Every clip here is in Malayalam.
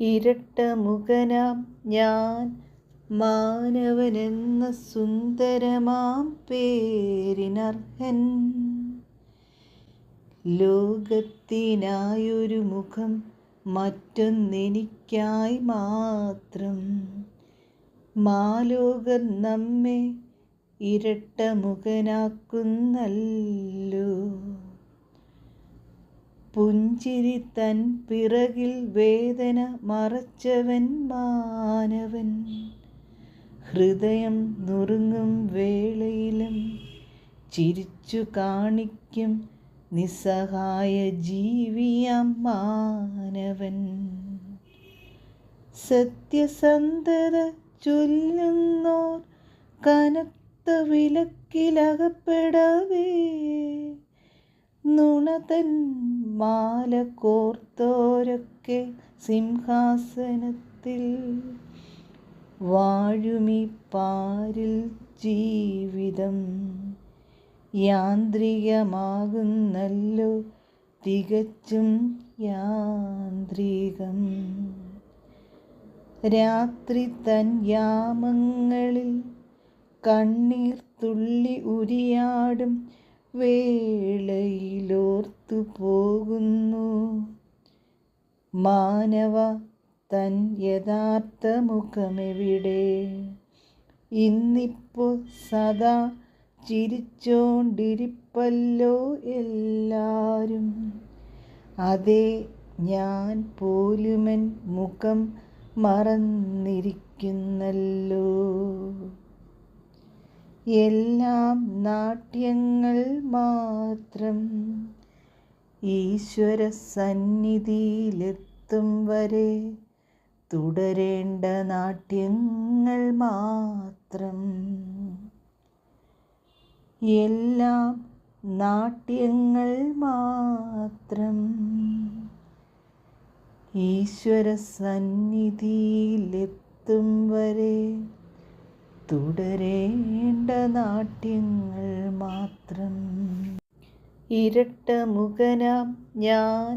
ഇരട്ടമുഖനാം ഞാൻ മാനവനെന്ന സുന്ദരമാം പേരിനർഹൻ. ലോകത്തിനായൊരു മുഖം മറ്റൊന്നെനിക്കായി മാത്രം. മാലോകർ നമ്മെ ഇരട്ടമുഖനാക്കുന്നല്ലോ പുഞ്ചിരി തൻ പിറകിൽ വേദന മറച്ചവൻ മാനവൻ. ഹൃദയം നുറുങ്ങും വേളയിലും ചിരിച്ചു കാണിക്കും നിസ്സഹായ ജീവിയാം മാനവൻ. സത്യസന്ധത ചൊല്ലുന്നോർ കനത്ത വിലക്കിലകപ്പെടവേ. നുണതൻ മാല കോർത്തോരൊക്കെ സിംഹാസനത്തിൽ. വാഴുമി പാരിൽ ജീവിതം യാന്ത്രികമാകുന്നല്ലോ തികച്ചും യാന്ത്രികം. രാത്രി തൻ യാമങ്ങളിൽ കണ്ണീർ തുള്ളി ഉരിയാടും വേളയിലോർത്തു പോകുന്നു. മാനവ തൻ യഥാർത്ഥ മുഖമെവിടെ? ഇന്നിപ്പോൾ സദാ ചിരിച്ചോണ്ടിരിപ്പല്ലോ എല്ലാരും. അതേ ഞാൻ പോലുമൻ മുഖം മറന്നിരിക്കുന്നല്ലോ. എല്ലാം നാട്യങ്ങൾ മാത്രം. ഈശ്വര സന്നിധിയിലെത്തും വരെ തുടരേണ്ട നാട്യങ്ങൾ മാത്രം. എല്ലാം നാട്യങ്ങൾ മാത്രം. ഈശ്വര സന്നിധിയിലെത്തും വരെ തുടരേണ്ട നാട്യങ്ങൾ മാത്രം. ഇരട്ട മുഖനാം ഞാൻ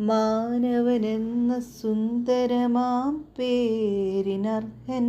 മാനവനെന്ന സുന്ദരമാം പേരിനർഹൻ.